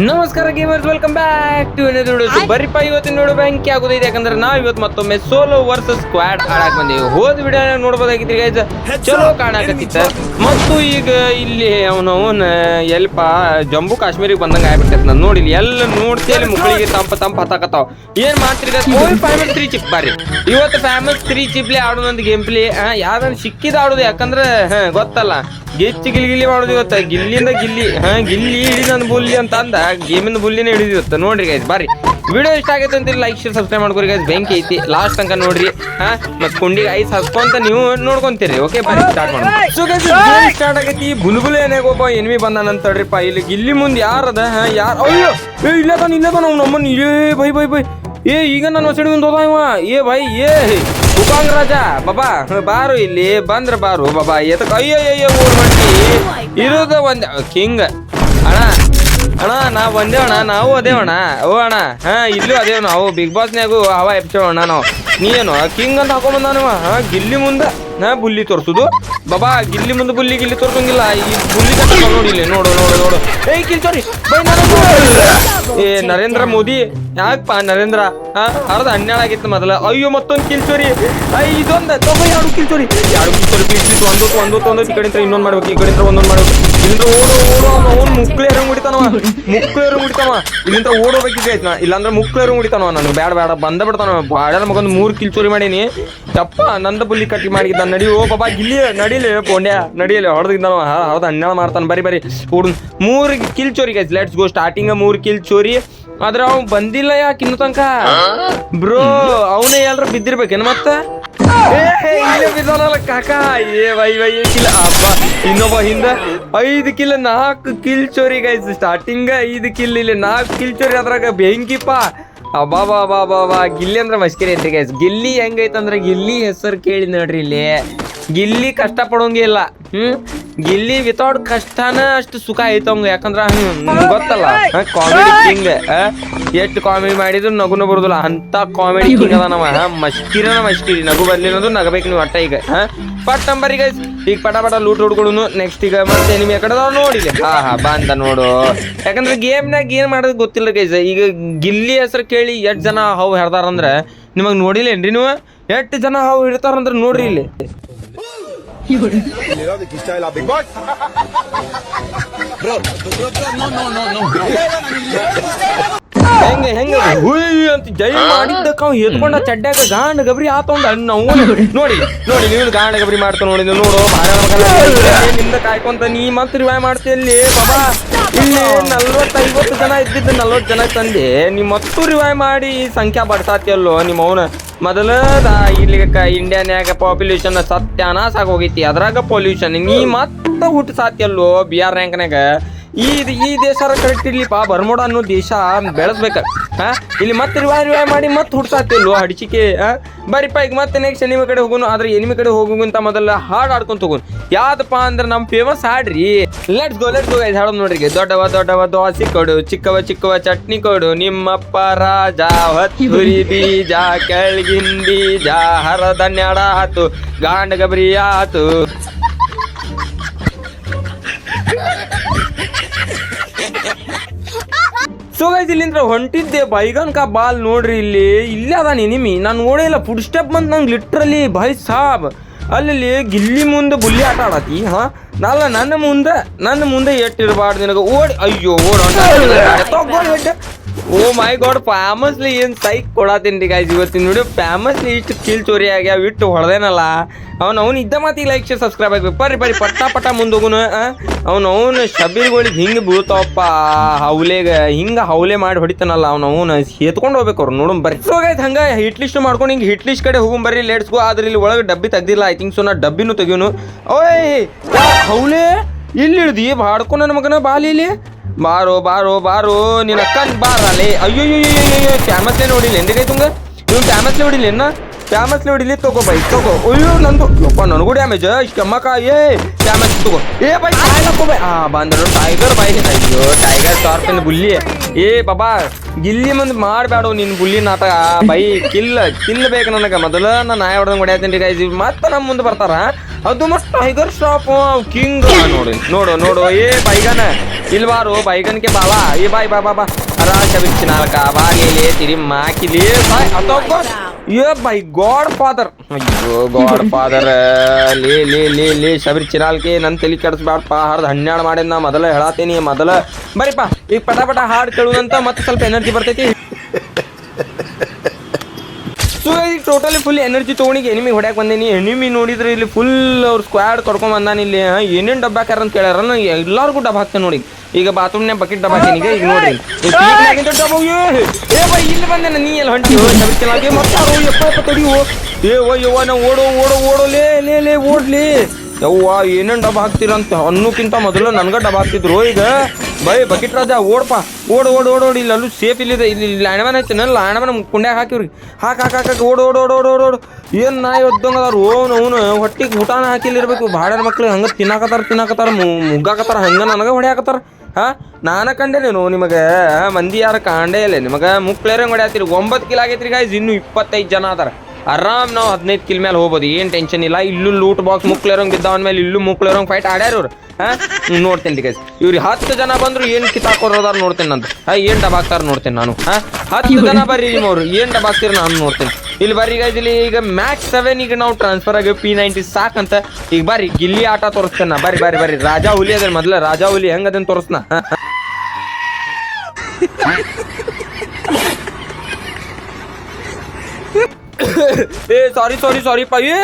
ನಮಸ್ಕಾರ gamers welcome back to ನೋಡು ಬರೀಪ ಇವತ್ತು ನೋಡು ಬ್ಯಾಂಕ್ ಆಗೋದೈತೆ ಯಾಕಂದ್ರೆ ನಾವು ಇವತ್ತು ಮತ್ತೊಮ್ಮೆ ಸೋಲೋ ವರ್ಸಸ್ ಸ್ಕ್ವಾಡ್ ಆಡಕ್ ಬಂದೀವಿ. ಹೋದ ವಿಡಿಯೋ ನೋಡ್ಬೋದಾಗಿದ್ರಿ ಗೈಸ್ ಚಲೋ ಕಾಣಕತ್ತಿತ್ತ. ಮತ್ತು ಈಗ ಇಲ್ಲಿ ಅವನವನ್ ಎಲ್ಪ ಜಮ್ಮು ಕಾಶ್ಮೀರಿಗೆ ಬಂದಂಗ ಆಗ್ಬಿಟ್ಟೈತೆ ನಾನು ನೋಡಿ ಎಲ್ಲ ನೋಡ್ತೇಲಿ ಮಕ್ಕಳಿಗೆ ತಂಪ ತಂಪ ಹತ್ತಾಕತ್ತಾವ ಏನ್ ಮಾಡ್ತೀರಿ ಫ್ಯಾಮಿಲಿ ತ್ರೀ ಚಿಪ್ ಬಾರಿ. ಇವತ್ತು ಫ್ಯಾಮಿಲಿ ತ್ರೀ ಚಿಪ್ಲಿ ಆಡೋದೊಂದು ಗೇಮ್ ಪ್ಲೇ ಯಾವ್ದನ್ನ ಸಿಕ್ಕಿದ ಆಡೋದು ಯಾಕಂದ್ರೆ ಹ, ಗೊತ್ತಲ್ಲ. ಗಿಚ್ಚಿ ಗಿಲಿ ಗಿಲಿ ಮಾಡೋದು ಇವತ್ತು. ಗಿಲ್ಲಿಂದ ಗಿಲ್ಲಿ ಹಾ ಗಿಲ್ಲಿ ಹಿಡಿದ ಬುಲ್ಲಿ ಅಂತ ಅಂದ ಗೇಮಿಂದ ಬುಲ್ಲಿನ ಹಿಡಿದಿವತ್ತ ನೋಡ್ರಿ ಗೈಸ್ ಬಾರಿ. ವಿಡಿಯೋ ಇಷ್ಟ ಆಗೈತೆ ಅಂತ ಲೈಕ್ ಶೇರ್ ಸಬ್ಸ್ಕ್ರೈಬ್ ಮಾಡ್ಕೊರಿ ಗೈಸ್ ಬೆಂಕಿ ಐತಿ. ಲಾಸ್ಟ್ ತನಕ ನೋಡ್ರಿ. ಹಾ? ಮತ್ತೆ ಕುಂಡಿಗೆ ಐಸ್ ಹಸ್ಕೊಂತ ನೀವು ನೋಡ್ಕೊಂತೀರಿ. ಓಕೆ ಬಾರಿ ಸ್ಟಾರ್ಟ್ ಮಾಡೋಣ. ಸೊ ಗೈಸ್ ಸ್ಟಾರ್ಟ್ ಆಗೈತಿ. ಬುಲ್ಬುಲ್ ಏನಾಗ ಒಬ್ಬ ಎನಿಮಿ ಬಂದಾನ ಅಂತಡ್ರಿಪ್ಪ ಇಲ್ಲಿ ಇಲ್ಲಿ ಮುಂದೆ ಯಾರದ ಹಾ, ಯಾರು? ಅಯ್ಯೋ! ಏ ಇಲ್ಲದಾನ ಇಲ್ಲದಾನ ಅವ್ನು ನಮ್ಮನ್ನ ಏ, ಬೈ ಬೈ ಬೈ. ಏ, ಈಗ ನಾನು ಹೊಸ ಒಂದು ಹೋದ ಏ, ಬೈ, ಏ. ಉಪಾಂಗ್ ರಾಜ, ಬಾಬಾ. ಬಾರು ಇಲ್ಲಿ. ಬಂದ್ರ ಬಾರು, ಬಾಬಾ. ಎದಕ್ಕೆ ಅಯ್ಯೋ ಅಯ್ಯೋ ಇರೋದು ಇರೋದ ಒಂದ್ ಕಿಂಗ್. ಅಣ್ಣ ನಾ ಬಂದೇವಣ್ಣ ನಾವು ಅದೇವಣ ಓ ಅಣ್ಣ, ಹಾ, ಇಲ್ಲೂ ಅದೇವ್ ನಾವು ಬಿಗ್ ಬಾಸ್ನ್ಯಾಗು ಹವಾ ಎಪ್ಸೋಣ ನಾವು. ನೀನು ಕಿಂಗ್ ಅಂತ ಹಾಕೊಂಬಂದಾನವ ಹಾ, ಗಿಲ್ಲಿ ಮುಂದ. ಹಾ, ಬುಲ್ಲಿ ತೋರ್ಸುದು? ಬಾಬಾ, ಗಿಲ್ಲಿ ಮುಂದೆ ಬುಲ್ಲಿ ಗಿಲ್ಲಿ ತೋರ್ಸಂಗಿಲ್ಲ. ಈ ಬುಲ್ಲಿ ಕಟ್ಟ ನೋಡಿ ನೋಡು ನೋಡು ನೋಡು. ಏಯ್, ಕಿಲ್ ನನಗೂ ಏ, ನರೇಂದ್ರ ಮೋದಿ. ಯಾಕಪ್ಪ, ನರೇಂದ್ರ? ಹಾ, ಅರ್ಧ ಹನ್ನೆರಡು ಆಗಿತ್ತು ಮೊದಲ. ಅಯ್ಯೋ, ಮತ್ತೊಂದು ಕಿಲ್ಚೋರಿ ಚೋರಿ ಇದೊಂದ. ತಗೋ ಎರಡು ಕಿಲ್ಚೋರಿ ಎರಡು ಕಿಲ್ಚೋರಿ ಪ್ಲೀಸ್ ಒಂದು ಒಂದು ಒಂದು ಈ ಕಡೆ ಇನ್ನೊಂದು ಮಾಡ್ಬೇಕು, ಈ ಕಡೆ ಒಂದೊಂದು ಮಾಡ್ಬೇಕು. ಇಲ್ಲಿಂದ ಓಡು ಓಡು ಅವ್ನು ಮುಕ್ಳು ಹೆರಂಗ್ ಮುಡಿತಾನವ ಮುಕ್ಳು ಹೆರಂಗ್ ಮುಡಿತಾವ ಇಲ್ಲಿಂದ ಓಡೋಬೇಕಿದೆ ಆಯ್ತು ನಾ, ಇಲ್ಲಾಂದ್ರೆ ಮುಕ್ಳು ಹೆರಂಗ್ ಮುಡಿತಾನವ ನಾನು ಬೇಡ ಬೇಡ ಬಂದ ಬಿಡ್ತಾನ ಬಾಡ ಮಗೊಂದು ಮೂರು ಕಿಲ್ಚೋರಿ ಮಾಡೀನಿ. ತಪ್ಪ ನಂದ ಬುಲ್ಲಿ ಕಟ್ಟಿ ಮಾಡಿದ್ದ ನಡಿ, ಓ ಬಾಬಾ ಗಿಲ್ಲಿ, ನಡಿಲಿ, ಪೋಂಡ್ಯ ನಡಿಯಲಿ ಹೊಡೆದಿಂದ ಹೌದು, ಹನ್ನೆರಡು ಮಾಡ್ತಾನೆ, ಬರಿ ಬರಿ ಹುಡು ಮೂರು ಕಿಲ್ ಚೋರಿ ಗೈಸ್ ಲೆಟ್ಸ್ ಗೋ ಸ್ಟಾರ್ಟಿಂಗ್ ಮೂರು ಕಿಲ್ ಚೋರಿ. ಆದ್ರೆ ಅವ್ನು ಬಂದಿಲ್ಲ ಯಾಕೆ ಇನ್ನು ತನಕ? ಬ್ರೋ ಅವನೇ ಎಲ್ಲರೂ ಬಿದ್ದಿರ್ಬೇಕೇನು ಮತ್ತ? ಇಲ್ಲೇ ಕಾಕಾ. ಏ, ವೈ ವೈ ಅಬ್ಬಾ. ಇನ್ನೊಬ್ಬ ಹಿಂದ ಐದು ಕಿಲ್ ನಾಲ್ಕು ಕಿಲ್ ಚೋರಿ ಗೈಸ್ ಸ್ಟಾರ್ಟಿಂಗ್ ಐದು ಕಿಲ್ ಇಲ್ಲಿ ನಾಲ್ಕು ಕಿಲ್ ಚೋರಿ, ಅದ್ರಾಗ ಬೆಂಕಿಪ್ಪ ಅಬ್ಬಾ ಬಾ ಗಿಲ್ಲಿ ಅಂದ್ರೆ ಮಸ್ಕಿರಿ ಐತ್ರಿ ಗೈಸ್ ಗಿಲ್ಲಿ ಹೆಂಗೈತಂದ್ರೆ ಗಿಲ್ಲಿ ಹೆಸರು ಕೇಳಿ ನೋಡ್ರಿ ಇಲ್ಲಿ. ಗಿಲ್ಲಿ ಕಷ್ಟ ಪಡೋಂಗಿಲ್ಲ ಹ್ಮ್? ಗಿಲ್ಲಿ ವಿತೌಟ್ ಕಷ್ಟನ ಅಷ್ಟು ಸುಖ ಐತವಂಗ ಯಾಕಂದ್ರ ಗೊತ್ತಲ್ಲ? ಕಾಮಿಡಿ ಕಿಂಗ್ ಎಷ್ಟು ಕಾಮಿಡಿ ಮಾಡಿದ್ರು ನಗುನು ಬರುದಿಲ್ಲ. ಅಂತ ಕಾಮಿಡಿ ಕಿಂಗ್ ಅದ ನಮ್ಮ. ಮಸ್ಕಿರನ ಮಸ್ಕಿರಿ. ನಗು ಬರ್ಲಿ ಅಂದ್ರೆ ನಗಬೇಕು ನೀವು ಅಟ್ಟ ಈಗ. ಹಾ? ಪಟ್ ನಂಬರ್ ಈಗ ಈಗ ಪಟ ಪಟ ಲೂಟ್ ಹೊಡ್ಕೊಳುನು. ನೆಕ್ಸ್ಟ್ ಈಗ ಮತ್ತೆ ನಿಮ್ ಯಾಕಡೆ ನೋಡಿ ಹಾ ಹಾ ಅಂತ ನೋಡು. ಯಾಕಂದ್ರೆ ಗೇಮ್ನಾಗ ಏನ್ ಮಾಡೋದು ಗೊತ್ತಿಲ್ಲ ಗೈಸ್. ಈಗ ಗಿಲ್ಲಿ ಹೆಸರು ಕೇಳಿ ಎಷ್ಟ್ ಜನ ಹಾವು ಹೆರ್ದಾರಂದ್ರ ನಿಮಗ್ ನೋಡಿಲ್ಲೇನ್ರಿ ನೀವು? ಎಷ್ಟು ಜನ ಹಾವು ಹಿಡ್ತಾರಂದ್ರ ನೋಡ್ರಿ ಇಲ್ಲಿ. ಹೆಂಗ ಹೆಂಗ? ಹುಯ್ ಅಂತ ಜೈ ಮಾಡಿದ್ದಕ್ಕ ಅವ್ ಎತ್ಕೊಂಡ ಚಡ್ಡ್ಯಾಗ ಗಾಂಡ ಗಬರಿ ಆತೊಂದ. ಅಣ್ಣ ನೋಡಿ ನೋಡಿ ನೀವು ಗಾಂಡ ಗಬರಿ ಮಾಡ್ತಾ ನೋಡಿ ನೋಡು ನಿಂದ ಕಾಯ್ಕೊಂತ ನೀ ಮತ್ ರಿವಾಯ್ ಮಾಡ್ತೀಯಲ್ಲಿ? ಬಾಬಾ ಇಲ್ಲಿ ನಲ್ವತ್ತೈವತ್ತು ಜನ ಇದ್ದಿದ್ದು ನಲ್ವತ್ತು ಜನ ತಂದೆ. ನೀ ಮತ್ತು ರಿವಾಯ್ ಮಾಡಿ ಸಂಖ್ಯಾ ಬಡ್ಸಾತಿಯಲ್ಲೋ ನಿಮ್ಮ ಅವನ. ಮೊದಲ ಇಲ್ಲಿ ಇಂಡಿಯಾನ್ಯಾಗ ಪಾಪ್ಯುಲೇಷನ್ ಸತ್ಯಾನಾಶ ಆಗೋಗೈತಿ. ಅದ್ರಾಗ ಪೊಲ್ಯೂಷನ್ ನೀ ಮತ್ತ ಹುಟ್ಟು ಸಾತಿಯಲ್ಲೋ ಬಿ ಆರ್ ರ್ಯಾಂಕ್ನಾಗ ಈ ಈ ದೇಶ ಕರೆಕ್ಟ್ ಇರ್ಲಿಪ್ಪ ಬರ್ಮೋಡ ಅನ್ನೋ ದೇಶ ಬೆಳೆಸ್ಬೇಕ. ಹಾ ಇಲ್ಲಿ ಮತ್ತೆ ರಿವಾಯ್ ರಿವಾಯ್ ಮಾಡಿ ಮತ್ತೆ ಹುಡ್ಸಾತಿಲ್ವ ಹಡಿಚಿಕೆ ಹಾ ಬರಿಪ್ಪ ಈಗ ಮತ್ತೆ ನೆಕ್ಸ್ಟ್ ಎನಿಮೆ ಕಡೆ ಹೋಗೋನು, ಆದ್ರೆ ಎನಿಮೆ ಕಡೆ ಹೋಗುವಂತ ಮೊದಲ ಹಾಡ್ ಆಡ್ಕೊಂತ ಹೋಗೋನು. ಯಾವ್ದಪ್ಪ ಅಂದ್ರೆ ನಮ್ಮ famous ಹಾಡ್ರಿ let's go let's go guys ಹಾಡೋದು ನೋಡ್ರಿ. ದೊಡ್ಡವ ದೊಡ್ಡವ ದೋಸೆ ಕೊಡು, ಚಿಕ್ಕವ ಚಿಕ್ಕವ ಚಟ್ನಿ ಕೊಡು. ನಿಮ್ಮಪ್ಪ ರಾಜ ಹೊತ್ತುರಿ ಬೀಜ, ಕೆಳಗಿನ ಬೀಜ ಹರದನ್ಯಾಡ ಆತು ಗಾಂಡ ಗಬರಿ ಆತು ಸೊ ಗೈಸ್ ಇಲ್ಲಿಂದ್ರೆ ಹೊಂಟಿದ್ದೆ ಬೈಗನ್ ಕಾ ಬಾಲ್ ನೋಡ್ರಿ ಇಲ್ಲಿ. ಇಲ್ಲೇ ಅದ ನಿನಿಮಿ ನಾನು ನೋಡಿಲ್ಲ ಫುಡ್ ಸ್ಟೆಪ್ ಬಂದ್ ನಂಗೆ ಲಿಟ್ರಲಿ ಭೈ ಸಾಬ್. ಅಲ್ಲಿ ಗಿಲ್ಲಿ ಮುಂದೆ ಬುಲ್ಲಿ ಆಟ ಆಡತಿ, ಹಾ? ನಲ್ಲ ನನ್ನ ಮುಂದೆ ನನ್ನ ಮುಂದೆ ಎಟ್ಟಿರಬಾರ್ದು ನಿನಗೆ. ಓಡಿ, ಅಯ್ಯೋ, ಓಡ ಓ ಮೈ ಗಾಡ್ ಫ್ಯಾಮಸ್ಲಿ ಏನು ಸೈಕ್ ಕೊಡತ್ತೀನಿ ಗಾಯ್ಸ್ ಇವತ್ತಿನ ನೋಡಿ. ಫ್ಯಾಮಸ್ಲಿ ಇಷ್ಟು ಕೀಲ್ ಚೋರಿ ಆಗ್ಯಾವ, ಇಟ್ಟು ಹೊಡೆದೇನಲ್ಲ ಅವ್ನು ಅವ್ನು ಇದ್ದ ಮಾತಿಗೆ ಲೈಕ್ ಶೇರ್ ಸಬ್ಸ್ಕ್ರೈಬ್ ಆಗ್ಬೇಕು. ಬರ್ರಿ ಬರ್ರಿ ಪಟ್ಟ ಪಟ್ಟ ಮುಂದೋಗುನು ಅವನು ಅವ್ನು ಶಬೀರ್ಗಳಿಗೆ ಹಿಂಗೆ ಬೀಳ್ತಾವಪ್ಪ, ಹೌಲೆಗ, ಹಿಂಗೆ ಹೌಲೆ ಮಾಡಿ ಹೊಡಿತಾನಲ್ಲ ಅವ್ನು ಅವ್ನು. ಎತ್ಕೊಂಡು ಹೋಗ್ಬೇಕು ಅವ್ರು, ನೋಡೋಣ, ಬರ್ರಿ. ಸೊ ಆಯ್ತು ಹಂಗೆ ಹಿಟ್ ಲಿಸ್ಟ್ ಮಾಡ್ಕೊಂಡು ಹಿಂಗೆ ಹಿಟ್ ಲಿಸ್ಟ್ ಕಡೆ ಹೋಗೋಣ ಬರ್ರಿ ಲೇಟ್ಸ್ ಗೋ ಆದ್ರೆ ಇಲ್ಲಿ ಒಳಗೆ ಡಬ್ಬಿ ತೆಗ್ದಿಲ್ಲ ಐ ಥಿಂಕ್ ಸೊ ನಾ ಡಬ್ಬಿನೂ ತೆಗಿಯೋನು. ಓಯ್, ಹೌಲೆ ಇಲ್ಲಿ ಇಳ್ದಿ? ಬಾಡ್ಕೊ ನನ್ನ ಮಗನ ಬಾಲಿ ಇಲ್ಲಿ. ಬಾರೋ ಬಾರೋ ಬಾರೋ, ನಿನ್ನ ಅಕ್ಕ ಬಾರಲೆ. ಅಯ್ಯೋ ಅಯ್ಯೋ ಕ್ಯಾಮಸ್ಲೆ ನೋಡಿಲ್ಲ ಹಂಗೆ ಇವ್ನು ಕ್ಯಾಮಸ್ಲೆ ಹೊಡಿಲ್ಲ ಎನ್ನ ಡ್ಯಾಮೇಜ್ ಹೊಡಿಲಿ ತಗೋ ಬೈ, ತಗೋ. ಅಯ್ಯೋ, ನಂದು ಯಪ್ಪ, ನನಗೂ ಡ್ಯಾಮೇಜ್ ಇಷ್ಟಮ್ಮಕ್ಕ ಏ ಡ್ಯಾಮೇಜ್ ತಗೋ. ಏ, ಬೈ, ಸಾಯ್ಲಕ್ಕೋ ಬೈ. ಆ ಬಂದರು ಟೈಗರ್ ಬೈ. ಅಯ್ಯೋ ಟೈಗರ್ ಸ್ಕಾರ್ಪಿಯನ್ ಬುಲ್ಲಿ. ಏ, ಬಾಬಾ, ಗಿಲ್ಲಿ ಮುಂದೆ ಮಾಡಬೇಡ ನಿನ್ ಬುಲ್ಲಿ ನಾಟಕ. ಬೈ ಕಿಲ್ಲ ಕಿಲ್ ಬೇಕು ನನಗೆ. ಮೊದಲ ನಾ ನಾಯಿ ಹೊಡೆದಂಗೆ ಹೊಡೆಯತ್ತೀನಿ ಗೈಸ್ ಮತ್ತೆ ನಮ್ಮ ಮುಂದೆ ಬರ್ತಾರ. ಅದು ಮಸ್ತ್ ಟೈಗರ್ ಶಾಪ್ ಕಿಂಗ್ ನೋಡಿ, ನೋಡು ನೋಡು. ಏ, ಬೈಗನ. ಇಲ್ವಾರು ಬೈಗನ್ಗೆ ಬಾವಾ. ಏ, ಬಾಯ್, ಬಾ ಬಾ ಬಾ. ಅರಾಶ ಬಿಚ್ಚಿ ನಾಲ್ಕ. ಬಾಗಿಲಿ ತಿರಿ ಮಾಕಿಲಿ ಬಾಯ್ ಅತ್ತೊಬ್ಬ ಏ ಬೈ ಗಾಡ್ ಫಾದರ್. ಅಯ್ಯೋ, ಗಾಡ್ ಫಾದರ್. ಲೇ ಲೇ ಲೇ ಲೇ, ಶಬರಿ ಚಿರಾಲ್ಕಿ, ನನ್ ತಲೆ ಕೆಡಿಸ್ಬಾರ್ದಪ್ಪ ಹರ್ದು ಹನ್ನೆರಡು ಮಾಡಿದ್ ನಾ ಮೊದಲ ಹೇಳತ್ತೀನಿ ಮೊದಲ. ಬರೀಪಾ ಈಗ ಪಟ ಪಟ ಹಾಡು ಕೇಳುವಂತ ಮತ್ತೆ ಸ್ವಲ್ಪ ಎನರ್ಜಿ ಬರ್ತೈತಿ. ಸೊ ಈಗ ಟೋಟಲಿ ಫುಲ್ ಎನರ್ಜಿ ತೊಗೊಂಡಿಗೆ. ಎನಿಮಿ ಹೊಡ್ಯಾಕ್ ಬಂದೇನಿ. ಎನಿಮಿ ನೋಡಿದ್ರೆ ಇಲ್ಲಿ ಫುಲ್ ಅವ್ರ ಸ್ಕ್ವಾಡ್ ಕರ್ಕೊಂಡ್ ಬಂದಾನ ಇಲ್ಲಿ. ಏನೇನು ಡಬ್ಬ ಹಾಕ್ಯಾರ ಅಂತ ಕೇಳ್ಯಾರ. ನಾ ಎಲ್ಲಾರ್ಗೂ ಡಬ್ಬ ಹಾಕ್ತೇನೆ ನೋಡಿ. ಈಗ ಬಾತ್ರೂಮ್ನ್ಯಾಗ ಬಕೆಟ್ ಡಬ್ಬ ಹಾಕೀನಿ ಈಗ ಈಗ ಡಬ್ಬ ಏ ಬೈ ಇಲ್ಲಿ ಬಂದೇನ ನೀ ಎಲ್ಲ ಹೊಂಟಿ ಮತ್ತೆ ತಡಿಯೋ ಏ ಓ ಯವ್ವ ನಾ ಓಡೋ ಓಡೋ ಓಡೋ ಲೇ ಲೇ ಲೇ ಓಡ್ಲಿ. ಯವ್ವ, ಏನೇನು ಡಬ್ಬ ಹಾಕ್ತೀರಂತ? ಅನ್ನೋಕ್ಕಿಂತ ಮೊದಲು ನನ್ಗ ಡಬ್ಬ ಹಾಕ್ತಿದ್ರು. ಈಗ ಬೈ ಬಕೆಟ್ ರಾಜ ಓಡಪ್ಪ ಓಡ್ ಓಡ್ ಓಡ್, ಓಡಿ ಇಲ್ಲಿ ಅಲ್ಲೂ ಸೇಫ್ ಇಲ್ಲಿದೆ. ಇಲ್ಲಿ ಲಾಣವನ ಐತೆ ಲಾಣವನ ಕುಂಡ್ಯಾಗ ಹಾಕಿವ್ರಿ. ಹಾಕ್ ಹಾಕ್ ಹಾಕ್ ಹಾಕ್, ಓಡ್ ಓಡ್ ಓಡ್ ಓಡ್ ಓಡ್ ಓಡ್. ಏನ್ ನಾಯಿ ಒದ್ದಂಗ ಅದಾರ ಓನು, ಅವನು ಹೊಟ್ಟಿಗೆ ಊಟನ ಹಾಕಿಲ್ಲಿರ್ಬೇಕು. ಭಾಳ ಮಕ್ಳು ಹಂಗ ತಿನ್ನಾಕತ್ತಾರ ತಿನ್ನಾಕತ್ತಾರ ಮುಗ್ಗಾಕತ್ತಾರ, ಹಂಗ ನನಗೆ ಹೊಡ್ಯಾಕತ್ತಾರ. ಹಾ ಕಂಡೆ ನೀನು ನಿಮಗೆ. ಮಂದಿ ಯಾರು ಕಾಂಡೇ ಇಲ್ಲ, ನಿಮಗೆ ಮುಕ್ಳೇರಂಗ್ ಹೊಡ್ಯಾತಿರಿ. ಒಂಬತ್ತು ಕಿಲೋ ಆಗೈತ್ರಿ ಗಾಯ್ಸ್ ಇನ್ನು ಇಪ್ಪತ್ತೈದು ಜನ ಅದಾರ. ಆರಾಮ್ ನಾವು ಹದಿನೈದು ಕಿಲ್ ಮೇಲೆ ಹೋಗ್ಬೋದು. ಏನ್ ಟೆನ್ಷನ್ ಇಲ್ಲ. ಇಲ್ಲೂ ಲೂಟ್ ಬಾಕ್ಸ್ ಮುಕ್ಳೇರಂಗ್ ಬಿದ್ದವನ್ ಮೇಲೆ ಇಲ್ಲೂ ಮುಕ್ಳೇರಂಗ್ ಫೈಟ್ ಆಡ್ಯಾರ ಇವ್ರು. ಹಾ? ನೋಡ್ತೇನೆ ಗೈಸ್ ಇವ್ರು ಹತ್ತು ಜನ ಬಂದ್ರು ಏನ್ ಕಿತ್ತಾಕೋದಾರ ನೋಡ್ತೇನೆ ನಂದು. ಹಾಂ ಏನ್ ಡಬಾಕ್ತಾರ ನೋಡ್ತೇನೆ ನಾನು. ಹಾ? ಹತ್ತು ಜನ ಬರ್ರಿ ನಿಮ್ಮವ್ರು ಏನ್ ಡಬ್ ಹಾಕ್ತೀರ ನಾನು ನೋಡ್ತೇನೆ. ಇಲ್ಲಿ ಬರ್ರಿ ಗೈಸ್ ಇಲ್ಲಿ ಈಗ ಮ್ಯಾಕ್ಸ್ ಸೆವೆನ್ ಈಗ ನಾವು ಟ್ರಾನ್ಸ್ಫರ್ ಆಗಿ ಪಿ ನೈಂಟಿ ಸಾಕಂತ. ಈಗ ಬರ್ರಿ ಗಿಲ್ಲಿ ಆಟ ತೋರಿಸ್ತೇನೆ ನಾ. ಬರ್ರಿ ಬರ್ರಿ ಬರ್ರಿ. ರಾಜಾ ಹುಲಿ ಅದ್ರ ಮೊದ್ಲ. ರಾಜಾ ಹುಲಿ ಹೆಂಗ್ ಅದನ್ನ ತೋರಿಸ್ನ? ಏ ಸಾರಿ ಸಾರಿ ಸಾರಿ ಪಾ, ಏ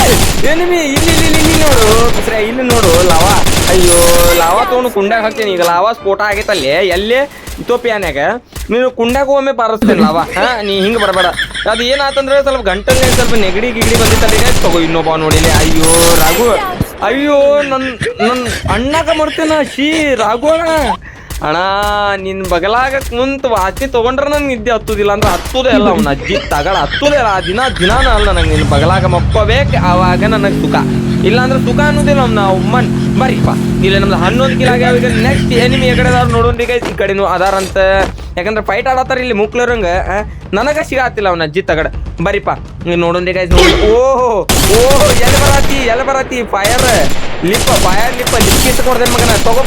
ಇಲ್ಲಿ ಇಲ್ಲಿ ಇಲ್ಲಿ ನೋಡು. ಸರಿ ಇಲ್ಲಿ ನೋಡು, ಲಾವಾ. ಅಯ್ಯೋ, ಲಾವಾ ತೊಗೊಂಡು ಕುಂಡ್ಯಾಗ ಹಾಕ್ತೀನಿ. ಈಗ ಲಾವಾ ಸ್ಫೋಟ ಆಗೈತಲ್ಲೇ ಎಲ್ಲಿ? ಇಥೋಪಿಯಾನ್ಯಾಗ ನೀನು ಕುಂಡ್ಯಾಗ ಒಮ್ಮೆ ಬಾರಿಸ್ತೇನೆ ಲಾವಾ. ಹಾ, ನೀ ಹಿಂಗೆ ಬರಬೇಡ. ಅದು ಏನಾತಂದ್ರೆ ಸ್ವಲ್ಪ ಗಂಟಲ್ಲಿ ಸ್ವಲ್ಪ ನೆಗಡಿ ಗಿಗಡಿ ಬಂದಿತ್ತಲ್ಲ ತಗೋ ಇನ್ನೊಬ್ಬ ನೋಡಿಲಿ ಅಯ್ಯೋ, ರಾಘು. ಅಯ್ಯೋ, ನನ್ ನನ್ ಅಣ್ಣಾಗ ಮಾಡ್ತೇನ? ಶೀ ರಾಘು ಅಣ್ಣ ಅಣ್ಣ, ನಿನ್ ಬಗಲಾಗ ಕುಂತ ವಾಚಿ ತಗೊಂಡ್ರ ನನ್ ನಿದ್ದೆ ಹತ್ತುದಿಲ್ಲ ಅಂದ್ರೆ ಹತ್ತುದೇ ಅಲ್ಲ ಅವ್ನ ಅಜ್ಜಿ. ತಗಳ ಹತ್ತುದೇ ಅಲ್ಲ, ಆ ದಿನ ದಿನಾನ ಅಲ್ಲ ನನಗೆ ನಿನ್ ಬಗಲಾಗ ಮಕ್ಕೋಬೇಕು ಅವಾಗ ನನಗೆ ಸುಖ. ಇಲ್ಲ ಅಂದ್ರೆ ಸುಖ ಅನ್ನೋದಿಲ್ಲ ಅವ್ನ ಉಮ್ಮನ್. ಬರೀಪ್ಪ ಇಲ್ಲ ನಮ್ದು ಹನ್ನೊಂದು ಕಿಲ ಈಗ ನೆಕ್ಸ್ಟ್ ಎನಿಮಿ ಅದಾರ ನೋಡೋಣ ಈಗ ಈ ಕಡೆನೂ ಅದಾರಂತ. ಯಾಕಂದ್ರೆ ಫೈಟ್ ಆಡತ್ತಾರ ಇಲ್ಲಿ ಮುಕ್ಲರಂಗ ನನಗೆ ಸಿಗಾತಿಲ್ಲ ಅವ್ನ ಅಜ್ಜಿ ತಗಡ. ಬರೀಪ್ಪ ನೋಡೋಣ ನೋಡಿ ಓಹೋ ಓಹೋ ಎಲ್ಲಿ ಬರಾತಿ ಎಲ್ಲಿ ಬರಾತಿ ಫೈರ್ ಲಿಪ್ ಬಾಯ ಲಿಪ್ ಲಿಪ್ ಕಿತ್ಕೊಡ್ದೆ ಮಗನ. ತಗೋ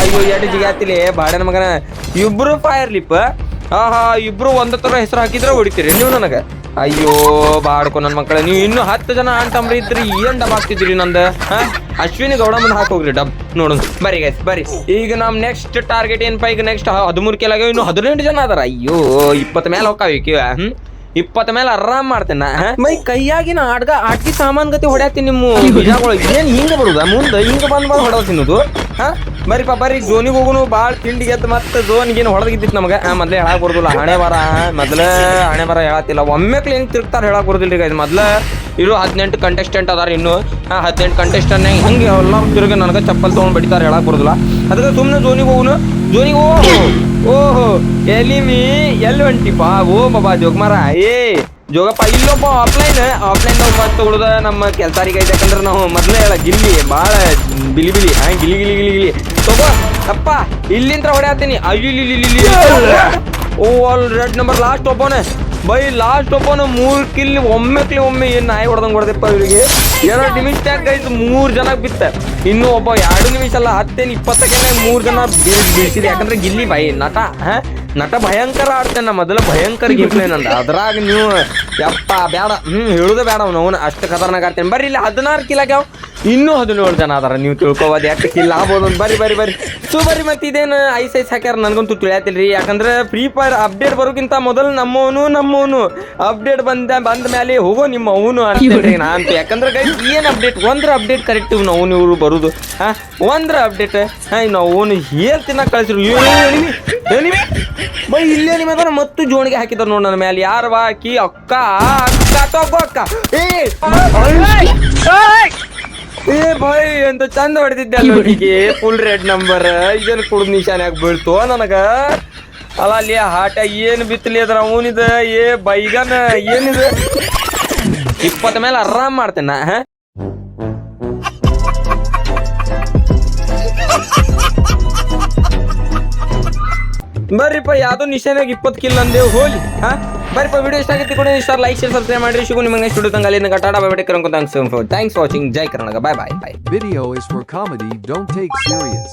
ಅಯ್ಯೋ ಎರಡು ಜಿಗಾತಿಲಿ. ಬಾಡನ ಮಗನ. ಇಬ್ರು ಫೈರ್ ಲಿಪ್ ಆಹಾ ಇಬ್ರು ಒಂದ ತರ ಹೆಸರು ಹಾಕಿದ್ರೆ ಹೊಡಿತೀರಿ ನೀವು ನನಗ. ಅಯ್ಯೋ ಬಾಡ್ಕೊ ನನ್ನ ಮಕ್ಕಳ. ನೀವು ಇನ್ನು ಹತ್ತು ಜನ ಅಂತಂಬ್ರಿ ಇದ್ರಿ ಏನ್ ಡಬ್ ಹಾಕ್ತಿದ್ರಿ ನಂದ ಹಾ? ಅಶ್ವಿನಿ ಗೌಡ ಮುಂದೆ ಹಾಕೋಗ್ರಿ ಡಬ್. ನೋಡು ಬರಿ ಗೈಸ್ ಬರಿ ಈಗ ನಮ್ ನೆಕ್ಸ್ಟ್ ಟಾರ್ಗೆಟ್ ಏನಪ್ಪ ಈಗ ನೆಕ್ಸ್ಟ್ ಹದಿಮೂರು ಕೆಲಾಗ ಇನ್ನು ಹದಿನೆಂಟು ಜನ ಅದಾರ. ಅಯ್ಯೋ ಇಪ್ಪತ್ತ ಮೇಲೆ ಹೋಗ್ತಾವ ಹ್ಮ್? ಇಪ್ಪತ್ತ ಮೇಲೆ ಆರಾಮ್ ಮಾಡ್ತೇನೆ? ಮೈ ಕೈಯಾಗಿನ ಆಡ್ಗ ಆಟ್ಗಿ ಸಾಮಾನ್ ಗತಿ ಹೊಡ್ಯಾತೀನಿ ನಿಮ್ಮ. ಏನ್ ಹಿಂಗ ಬರುದ? ಮುಂದೆ ಹಿಂಗ ಬಂದ್ ಬಂದ್ ಹೊಡದ ತಿನ್ನೋದು? ಹಾ? ಬರೀಪ ಬರ್ರಿ ಜೋನಿಗೆ ಹೋಗುನು ಭಾಳ ತಿಂಡಿಗೆ ಎದ್ದು ಮತ್ತೆ ಝೋನ್ಗೆ ಏನು ಹೊಡೆದಿದ್ದಿತ್ತು ನಮಗ. ಮೊದ್ಲೇ ಹೇಳಕ್ ಬರುದಿಲ್ಲ. ಹಣೆ ಬರ ಮೊದಲ ಹಣೆ ಬರ ಹೇಳತ್ತಿಲ್ಲ. ಒಮ್ಮೆ ಕ್ಲೀನ್ ತಿರ್ತಾರ ಹೇಳಕ್ ಬರುದಿಲ್ಲ ಈಗ ಮೊದ್ಲ ಇರು ಹದಿನೆಂಟು ಕಂಟೆಸ್ಟೆಂಟ್ ಅದಾರ ಇನ್ನು. ಹಾ ಹದಿನೆಂಟು ಕಂಟೆಸ್ಟೆಂಟ್ ಹಿಂಗೆ ಎಲ್ಲ ತಿರುಗಿ ನನಗೆ ಚಪ್ಪಲ್ ತೊಗೊಂಡ್ ಬಿಡಿತಾರ ಹೇಳಕ್ ಬರುದಿಲ್ಲ. ಅದಕ್ಕೆ ಸುಮ್ಮನೆ ಜೋನಿಗೆ ಹೋಗುನು. ಜೋನಿಗೆ ಓಹ್ ಓಹೋ ಎಲಿಮಿ ಎಲ್ಲಿ ಹೊಂಟಿಪ್ಪ ಓ ಬಾಬಾ ಜೋಗ್ಮಾರ ಏ ಜೋಗಪ್ಪ ಇಲ್ಲೊಬ್ಬ ಆಫ್ಲೈನ್ ಆಫ್ಲೈನ್ ಮತ್ತೆ ಉಳ್ದ ನಮ್ಮ ಕೆಲಸ ಐತೆ ಯಾಕಂದ್ರೆ ನಾವು ಮೊದ್ಲೇ ಹೇಳ ಗಿಲ್ಲಿ ಭಾಳ ಬಿಲಿ ಬಿಲಿ ಹಾ ಗಿಲಿ ಗಿಲಿ ಗಿಲಿ ಗಿಲಿ. ತಗೋ ಅಪ್ಪ ಇಲ್ಲಿಂದ ಹೊಡ್ಯಾತೀನಿ. ಅಯ್ಯೋ ಇಲ್ಲಿ ಓ ಅಲ್ಲಿ ರೆಡ್ ನಂಬರ್ ಲಾಸ್ಟ್ ಒಬ್ಬನೇ. ಬೈ ಲಾಸ್ಟ್ ಒಬ್ಬನು ಮೂರ್ ಕಿಲ್ ಒಮ್ಮೆಕ್ಲಿ ಒಮ್ಮೆ ಏನ್ ನಾಯಿ ಹೊಡೆದಂಗ್ ಹೊಡೆದಪ್ಪ ಇವರಿಗೆ? ಎರಡು ನಿಮಿಷ ಆಯ್ತು ಮೂರ್ ಜನ ಬಿತ್ತ. ಇನ್ನು ಒಬ್ಬ ಎರಡು ನಿಮಿಷ ಅಲ್ಲ ಹತ್ತೇನು ಇಪ್ಪತ್ತಕ್ಕೆ ಮೂರ್ ಜನ ಬೀಳ್ ಬೀಳ್ಸಿದೆ. ಯಾಕಂದ್ರೆ ಗಿಲ್ಲಿ ಬೈ ನಟ ಹಾ? ನಟ ಭಯಂಕರ ಆಡ್ತೇನೆ ಮೊದಲ ಭಯಂಕರ ಗಿಫ್ಟ್ ಪ್ಲೇ ನಂದ. ಅದ್ರಾಗ ನೀವು ಯಪ್ಪ ಬೇಡ ಹ್ಮ್ ಹೇಳುದ ಬೇಡ ಅವ್ನು ಅವನು ಅಷ್ಟು ಖತರ್ನಾಗ ಆಡ್ತೇನೆ. ಬರ್ರಿ ಇಲ್ಲಿ ಹದಿನಾರು ಕಿಲ್ ಆಗ್ಯಾವ. ಇನ್ನೂ ಹದಿನೇಳು ಜನ ಅದಾರ ನೀವು ತಿಳ್ಕೊಬೋದು ಯಾಕೆ ಕಿಲ್ ಆಗ್ಬೋದು ಬರಿ ಬರ್ರಿ ಬರ್ರಿ ಬರ್ರಿ ಸೊ ಬರ್ರಿ ಮತ್ತೆ ಇದೇನು ಐಸ್ ಐಸ್ ಹಾಕ್ಯಾರ ನನಗಂತೂ ತಿಳಿಯತಿಲ್ರಿ ಯಾಕಂದ್ರೆ ಫ್ರೀ ಫೈರ್ ಅಪ್ಡೇಟ್ ಬರೋಕ್ಕಿಂತ ಮೊದಲು ನಮ್ಮವನು ನಮ್ಮವನು ಅಪ್ಡೇಟ್ ಬಂದ ಬಂದ ಮೇಲೆ ಹೋಗೋ ನಿಮ್ಮ ಅವನು ಅಂತೇಳಿ ನಾ ಅಂತ ಯಾಕಂದ್ರೆ ಗೈ ಏನು ಅಪ್ಡೇಟ್ ಒಂದ್ರ ಅಪ್ಡೇಟ್ ಕರೆಕ್ಟ್ ಇವ್ನು ಅವನು ಇವರು ಬರೋದು ಹಾಂ ಒಂದ್ರ ಅಪ್ಡೇಟ್ ಹಾಂ ಇನ್ನು ಅವನು ಏನು ತಿನ್ನಕ್ಕೆ ಕಳ್ಸಿರು ಬೈ ಇಲ್ಲೇ ಅದಾರ ಮತ್ತು ಜೋಣಿಗೆ ಹಾಕಿದ್ರು ನೋಡಿ ನನ್ನ ಮೇಲೆ ಯಾರು ಬಾಕಿ ಅಕ್ಕ ಅಕ್ಕ ತಗೋ ಅಕ್ಕ ಏ ಏ ಬಾಯ್ ಅಂತ ಚಂದ ಹೊಡೆದಿದ್ದೆ ಅಲ್ಲಿಗೆ ಫುಲ್ ರೆಡ್ ನಂಬರ್ ಇದನ್ನ ನಿಶಾನೆ ನಿಶಾನ್ಯಾಗ ಬೀಳ್ತು ನನಗ? ಅಲ್ಲ, ಅಲ್ಲಿ ಹಾಟ ಏನು ಬಿತ್ತಲಿ ಅದ್ರ ಅವನಿದ? ಏ ಬೈಗನ, ಏನಿದ? ಇಪ್ಪತ್ತ ಮೇಲೆ ಆರಾಮ್ ಮಾಡ್ತೇನೆ ನಾ ಬರ್ರಿಪ್ಪ, ಯಾವ್ದೋ ನಿಶಾನಾಗ ಇಪ್ಪತ್ತು ಕಿಲ್ ಅಂದೇವು ಹೋಲಿ ಹಾ? ಬರ್ರಿಪ್ಪ ವಿಡಿಯೋ ಇಷ್ಟ ಆಗಿತ್ತು ಕೂಡ, ಇಷ್ಟ ಲೈಕ್ ಶೇರ್ ಸಬ್ಸ್ಕ್ರೈಬ್ ಮಾಡಿ ಶಿವು ನಿಮಗೆ ನೆಕ್ಸ್ಟ್ ವಿಡಿಯೋ ತಂಗ ಅಲ್ಲಿಂದ ಟಾಟಾ ಬೈ ಬೈ ಕರಂಕ thanks for watching Jai Karnataka bye bye bye video is for comedy don't take serious.